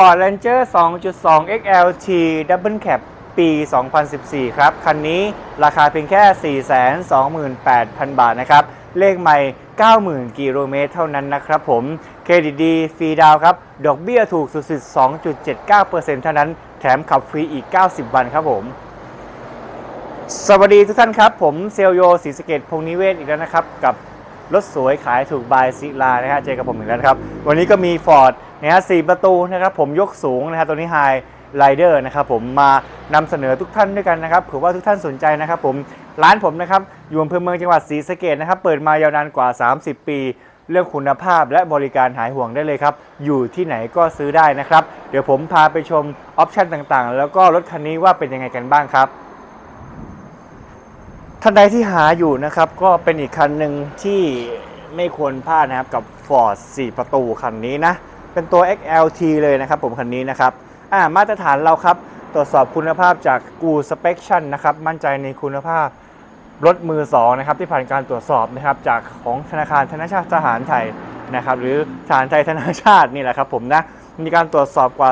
Ford Ranger 2.2 XLT Double Cab ปี 2014 ครับ คันนี้ราคาเพียงแค่ 428,000 บาทนะครับ เลขใหม่ 90,000 กิโลเมตรเท่านั้นนะครับผม เครดิตดีฟรีดาวครับ ดอกเบี้ยถูกสุดๆ 2.79%เท่านั้น แถมขับฟรีอีก 90 วันครับผม สวัสดีทุกท่านครับ ผมเซลโยศรีสเกตพงนิเวศอีกแล้วนะครับ กับ รถสวยขายถูกบายศิลานะฮะเจอกับผมอีกแล้วครับ วันนี้ก็มี Ford นะฮะสี่ประตูนะครับผมยกสูงนะฮะตัวนี้ High Rider นะครับผมมานำเสนอทุกท่านด้วยกันนะครับเผื่อว่าทุกท่านสนใจนะครับผมร้านผมนะครับอยู่อำเภอเมืองจังหวัดศรีสะเกดนะครับ เปิดมายาวนานกว่า 30 ปี เรื่องคุณภาพและบริการหายห่วงได้เลยครับ อยู่ที่ไหนก็ซื้อได้นะครับ เดี๋ยวผมพาไปชมออปชันต่างๆ แล้วก็รถคันนี้ว่าเป็นยังไงกันบ้างครับ ท่านใดที่หาอยู่นะครับ ก็เป็นอีกคันหนึ่งที่ไม่ควรพลาดนะครับกับ Ford 4 ประตูคันนี้นะ เป็นตัว XLT เลยนะครับผมคันนี้นะครับอ่ามาตรฐานเราครับ ตรวจสอบคุณภาพจากกูสเป c ชั่นนะครับ มั่นใจในคุณภาพรถมือ 2 นะครับ ที่ผ่านการตรวจสอบนะครับ จากของธนาคารธนาชาติทหารไทยนะครับ หรือทหารไทยธนาชาตินี่แหละครับผมนะ มีการตรวจสอบกว่า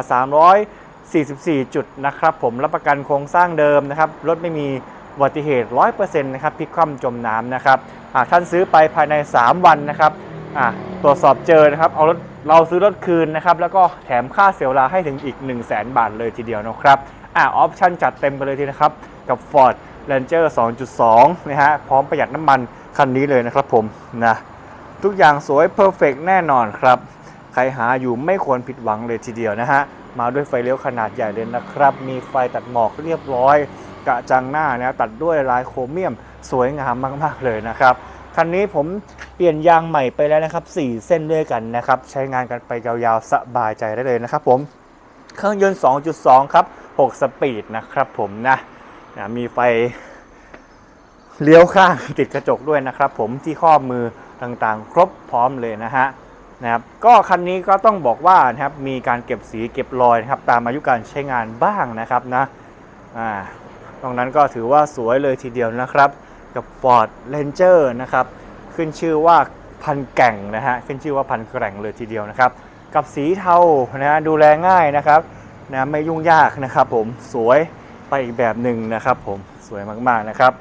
344 จุดนะครับผมรับประกันโครงสร้างเดิมนะครับรถไม่มี อุบัติเหตุ 100%นะครับพลิกคว่ำจมน้ำนะครับหากท่านซื้อไปภายใน 3 วันนะครับตรวจสอบเจอนะครับเอารถเราซื้อรถคืนนะครับแล้วก็แถมค่าเสียเวลาให้ถึงอีก 1 0 0 0 0แบาทเลยทีเดียวนะครับอะออปชั่นจัดเต็มไปเลยทีนะครับกับ Ford Ranger 2.2 นะฮะพร้อมประหยัดน้ำมันคันนี้เลยนะครับผมนะทุกอย่างสวยเพอร์เฟกแน่นอนครับใครหาอยู่ไม่ควรผิดหวังเลยทีเดียวนะฮะมาด้วยไฟเลี้ยวขนาดใหญ่เลยนะครับ มีไฟตัดหมอกเรียบร้อย กระจังหน้านะตัดด้วยลายโครเมียมสวยงามมาก ๆ เลยนะครับคันนี้ผมเปลี่ยนยางใหม่ไปแล้วนะครับ 4 เส้นด้วยกันนะครับ ใช้งานกันไปยาวๆ สบายใจได้เลยนะครับผม เครื่องยนต์ 2.2 ครับ 6 สปีดนะครับผมนะนะมีไฟเลี้ยวข้างติดกระจกด้วยนะครับผมที่ข้อมือต่างๆ ครบพร้อมเลยนะฮะนะครับก็คันนี้ก็ต้องบอกว่านะครับมีการเก็บสีเก็บรอยนะครับตามอายุการใช้งานบ้างนะครับนะอ่า รงนั้นก็ถือว่าสวยเลยทีเดียวนะครับ กับ Ford Ranger นะครับ ขึ้นชื่อว่าพันแก่งนะฮะ ขึ้นชื่อว่าพันแก่งเลยทีเดียวนะครับ กับสีเทานะฮะดูแลง่ายนะครับนะไม่ยุ่งยากนะครับผมสวยไปอีกแบบหนึ่งนะครับผมสวยมากๆนะครับ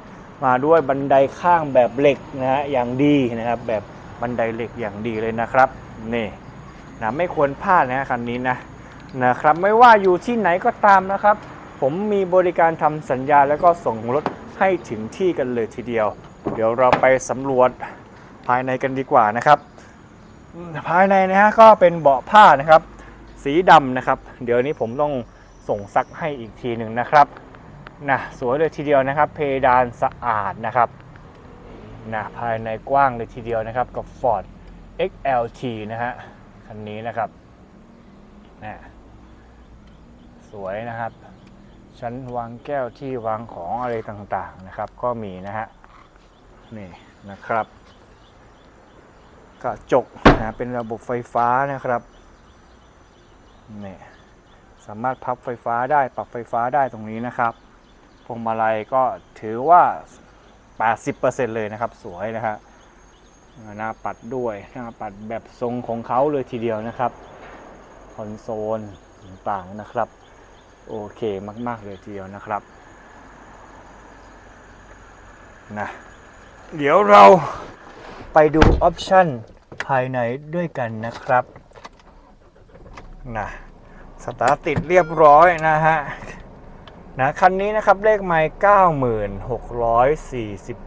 มาด้วยบันไดข้างแบบเหล็กนะฮะอย่างดีนะครับ แบบบันไดเหล็กอย่างดีเลยนะครับนี่นะไม่ควรพลาดนะฮะคันนี้นะนะครับ ไม่ว่าอยู่ที่ไหนก็ตามนะครับ ผมมีบริการทำสัญญาแล้วก็ส่งรถให้ถึงที่กันเลยทีเดียว เดี๋ยวเราไปสำรวจภายในกันดีกว่านะครับ ภายในนะฮะก็เป็นเบาะผ้านะครับ สีดำนะครับ เดี๋ยวนี้ผมต้องส่งซักให้อีกทีหนึ่งนะครับนะสวยเลยทีเดียวนะครับ เพดานสะอาดนะครับนะภายในกว้างเลยทีเดียวนะครับกับ Ford XLT นะฮะคันนี้นะครับนะสวยนะครับ ชั้นวางแก้วที่วางของอะไรต่างๆนะครับ ก็มีนะฮะนี่นะครับกระจกนะเป็นระบบไฟฟ้านะครับนี่สามารถพับไฟฟ้าได้ปรับไฟฟ้าได้ตรงนี้นะครับพวงมาลัยก็ถือว่า 80%เลยนะครับ สวยนะฮะหน้าปัดด้วยหน้าปัดแบบทรงของเขาเลยทีเดียวนะครับ คอนโซลต่างๆนะครับ โอเคมาก ๆ เลยทีเดียวนะครับนะเดี๋ยวเราไปดูออปชันภายในด้วยกันนะครับนะสตาร์ติดเรียบร้อยนะฮะนะคันนี้นะครับเลขไมล์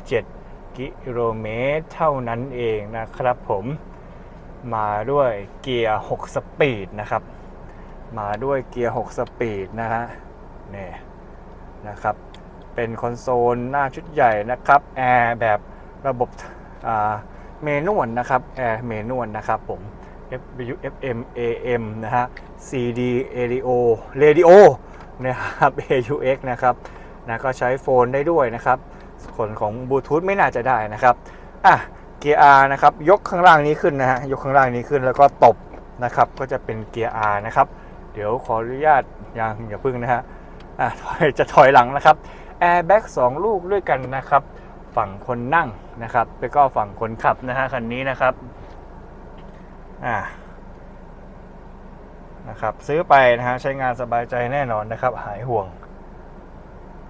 9,647 กิโลเมตรเท่านั้นเองนะครับผมมาด้วยเกียร์ 6 สปีดนะครับ มาด้วยเกียร์ 6 สปีดนะฮะนี่นะครับ เป็นคอนโซลหน้าชุดใหญ่นะครับแอร์แบบระบบเมนวลนะครับแอร์เมนวลนะครับผม FBU FM AM นะฮะ CD Radio Radio นะครับ AUX นะครับนะก็ใช้โฟนได้ด้วยนะครับส่วนของบลูทูธไม่น่าจะได้นะครับอะเกียร์ R นะครับ ยกข้างล่างนี้ขึ้นนะฮะ ยกข้างล่างนี้ขึ้นแล้วก็ตบนะครับ ก็จะเป็นเกียร์ R นะครับ ดี๋ยวขออนุญาตยังอย่าพึ่งนะฮะอะถอยจะถอยหลังนะครับแอร์แบ็ก2ลูกด้วยกันนะครับ ฝั่งคนนั่งนะครับ แล้วก็ฝั่งคนขับนะฮะคันนี้นะครับอ่านะครับซื้อไปนะฮะใช้งานสบายใจแน่นอนนะครับ หายห่วง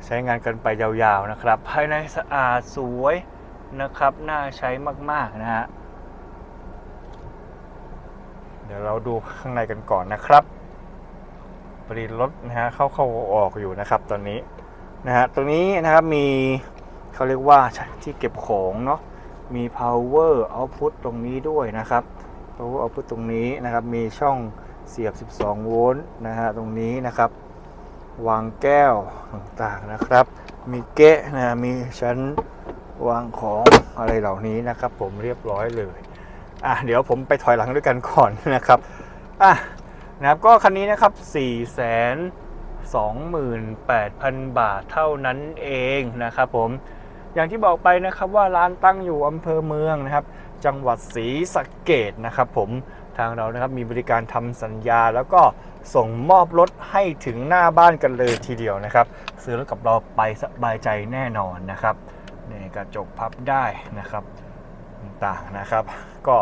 ใช้งานกันไปยาวๆนะครับ ภายในสะอาดสวยนะครับ น่าใช้มากๆนะฮะเดี๋ยวเราดูข้างในกันก่อนนะครับ พอดีรถนะฮะเข้าเข้าออกอยู่นะครับตอนนี้นะฮะตรงนี้นะครับมีเขาเรียกว่าที่เก็บของเนาะมี power output ตรงนี้ด้วยนะครับ power output ตรงนี้นะครับมีช่องเสียบ 12 โวลต์นะฮะตรงนี้นะครับวางแก้วต่างๆนะครับ มีเกะนะฮะมีชั้นวางของอะไรเหล่านี้นะครับ ผมเรียบร้อยเลยอะเดี๋ยวผมไปถอยหลังด้วยกันก่อนนะครับอะ นะครับก็คันนี้นะครับ 4 2 8 0 0 0 บาทเท่านั้นเองนะครับผมอย่างที่บอกไปนะครับว่าร้านตั้งอยู่อำเภอเมืองนะครับ จังหวัดศรีสะเกดนะครับผมทางเรานะครับมีบริการทำสัญญา แล้วก็ส่งมอบรถให้ถึงหน้าบ้านกันเลยทีเดียวนะครับ ซื้อรถกับเราไปสบายใจแน่นอนนะครับนี่กระจกพับได้นะครับต่างนะครับ ก็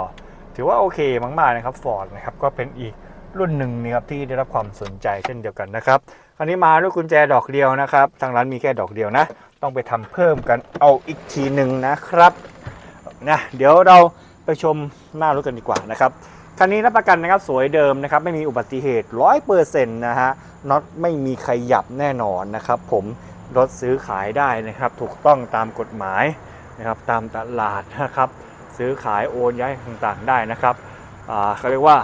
ถือว่าโอเคมากๆนะครับฟอร์ดนะครับก็เป็นอีก รุ่นหนึ่งนะครับที่ได้รับความสนใจเช่นเดียวกันนะครับคราวนี้มาด้วยกุญแจดอกเดียวนะครับ ทางร้านมีแค่ดอกเดียวนะ ต้องไปทำเพิ่มกันเอาอีกทีหนึ่งนะครับนะเดี๋ยวเราไปชมหน้ารถกันดีกว่านะครับคันนี้รับประกันนะครับสวยเดิมนะครับไม่มีอุบัติเหตุ100%นะฮะน็อตไม่มีขยับแน่นอนนะครับ ผมรถซื้อขายได้นะครับ ถูกต้องตามกฎหมายนะครับตามตลาดนะครับ ซื้อขายโอนย้ายต่างๆได้นะครับอ่าเขาเรียกว่า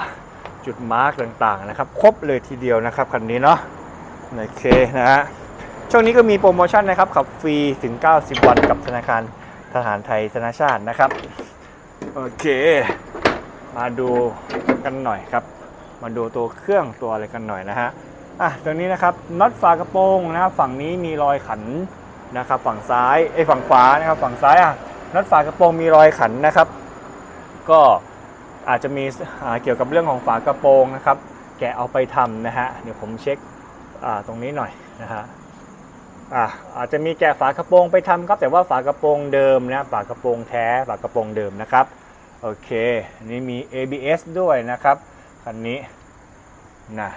จุดมาร์กต่างๆนะครับ ครบเลยทีเดียวนะครับคันนี้เนาะโอเคนะฮะช่วงนี้ก็มีโปรโมชั่นนะครับขับฟรีถึง 90 วันกับธนาคารทหารไทยธนาชาตินะครับ โอเค มาดูกันหน่อยครับ มาดูตัวเครื่องตัวอะไรกันหน่อยนะฮะอะตรงนี้นะครับน็อตฝากระโปรงนะครับฝั่งนี้มีรอยขันนะครับ ฝั่งซ้ายไอ้ฝั่งขวานะครับ ฝั่งซ้ายอะน็อตฝากระโปรงมีรอยขันนะครับ ก็ อาจจะมีเกี่ยวกับเรื่องของฝากระโปรงนะครับ แกะเอาไปทำนะฮะ เดี๋ยวผมเช็คตรงนี้หน่อยนะฮะอาอาจจะมีแกะฝากระโปรงไปทำครับ แต่ว่าฝากระโปรงเดิมนะฝากระโปรงแท้ฝากระโปรงเดิมนะครับโอเคนนี้มี ABS ด้วยนะครับคันนี้นะ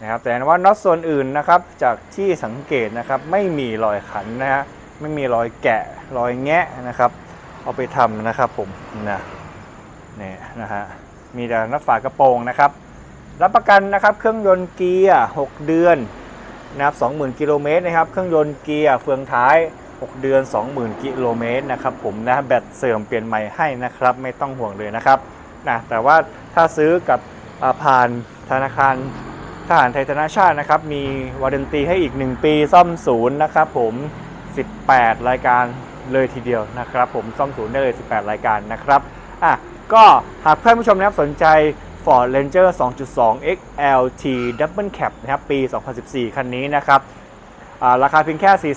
นะครับแต่ว่าน็อตส่วนอื่นนะครับจากที่สังเกตนะครับไม่มีรอยขันนะฮะไม่มีรอยแกะรอยแงะนะครับ เอาไปทำนะครับผมนะ นี่นะฮะมีแต่นัดฝากระโปรงนะครับ รับประกันนะครับเครื่องยนต์เกียร์ 6 เดือนนะครับ20,000กิโลเมตรนะครับเครื่องยนต์เกียร์เฟืองท้าย 6 เดือน 20,000กิโลเมตรนะครับผมนะแบตเสื่อมเปลี่ยนใหม่ให้นะครับไม่ต้องห่วงเลยนะครับนะแต่ว่าถ้าซื้อกับผ่านธนาคารทหารไทยธนาชาตินะครับมีวารันตีให้อีก 1 ปีซ่อมศูนย์นะครับผม 18 รายการเลยทีเดียวนะครับผมซ่อมศูนย์ได้เลย 18 รายการนะครับอะ ก็หากเพื่อนผู้ชมนะครับสนใจ Ford Ranger 2.2 XLT Double Cab นะครับปี 2014 คันนี้นะครับราคาเพียงแค่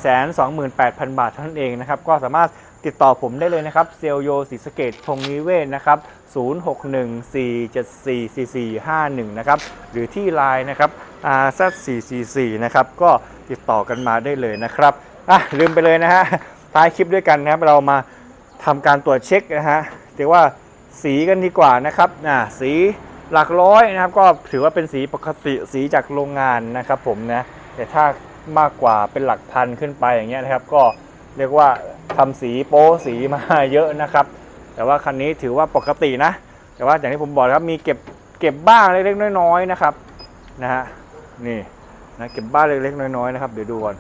428,000 บาทเท่านั้นเองนะครับ ก็สามารถติดต่อผมได้เลยนะครับ เซลโยศรีสเกตพงนิเวศนะครับ 0614744451 นะครับ หรือที่ Line นะครับ RZ444 นะครับ ก็ติดต่อกันมาได้เลยนะครับ อะ ลืมไปเลยนะฮะ ท้ายคลิปด้วยกันนะครับ เรามาทำการตรวจเช็คนะฮะเรียกว่า สีกันดีกว่านะครับอ่าสีหลักร้อยนะครับ ก็ถือว่าเป็นสีปกติสีจากโรงงานนะครับผมนะแต่ถ้ามากกว่าเป็นหลักพันขึ้นไปอย่างเงี้ยนะครับ ก็เรียกว่าทำสีโป๊สีมาเยอะนะครับ แต่ว่าคันนี้ถือว่าปกตินะ แต่ว่าอย่างที่ผมบอกนะครับมีเก็บเก็บบ้างเล็กๆน้อยๆนะครับนะฮะนี่นะเก็บบ้างเล็กๆน้อยๆนะครับเดี๋ยวดูก่อน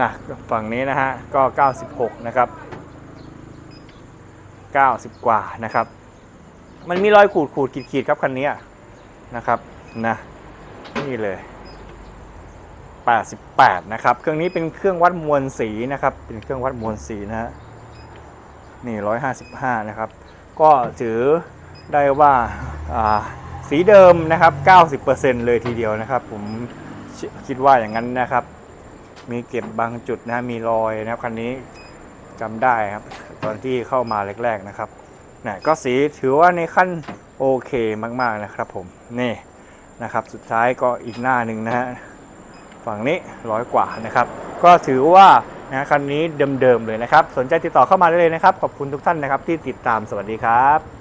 นะฝั่งนี้นะฮะก็ 96 นะครับ 90 กว่านะครับ มันมีรอยขูดขูดขีดขีดๆครับคันนี้นะครับนะนี่เลย 88 นะครับ เครื่องนี้เป็นเครื่องวัดมวลสีนะครับ เป็นเครื่องวัดมวลสีนะฮะนี่155 นะครับ ก็ถือได้ว่าสีเดิมนะครับ 90%เลยทีเดียวนะครับ ผมคิดว่าอย่างนั้นนะครับ มีเก็บบางจุดนะมีรอยนะครับคันนี้ จำได้ครับ ตอนที่เข้ามาแรกๆนะครับนี่ก็สีถือว่าในขั้นโอเคมากๆนะครับผมนี่นะครับ สุดท้ายก็อีกหน้าหนึ่งนะฮะฝั่งนี้ร้อยกว่านะครับ ก็ถือว่านะคันนี้เดิมๆเลยนะครับ สนใจติดต่อเข้ามาได้เลยนะครับ ขอบคุณทุกท่านนะครับที่ติดตามสวัสดีครับ